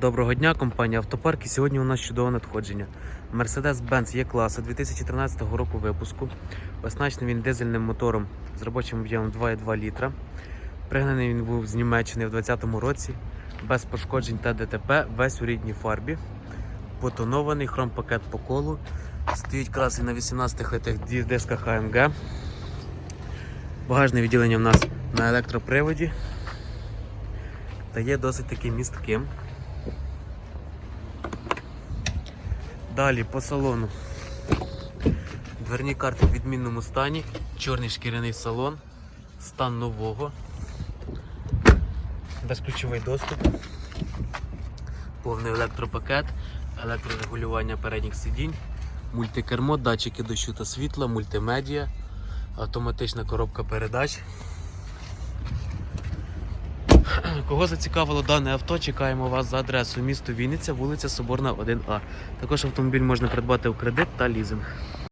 Доброго дня, компанія Автопарк. І сьогодні у нас чудове надходження. Mercedes-Benz Є-класа 2013 року випуску. Оснащений він дизельним мотором з робочим об'ємом 2,2 літра. Пригнаний він був з Німеччини в 2020 році, без пошкоджень та ДТП, весь у рідній фарбі. Потонований хромпакет по колу. Стоїть краси на 18 литих дисках AMG. Багажне відділення в нас на електроприводі. Та є досить таки містким. Далі по салону. Дверні карти в відмінному стані, чорний шкіряний салон, стан нового, безключовий доступ, повний електропакет, електрорегулювання передніх сидінь, мультикермо, датчики дощу та світла, мультимедіа, автоматична коробка передач. Кого зацікавило дане авто, чекаємо вас за адресою місто Вінниця, вулиця Соборна, 1А. Також автомобіль можна придбати у кредит та лізинг.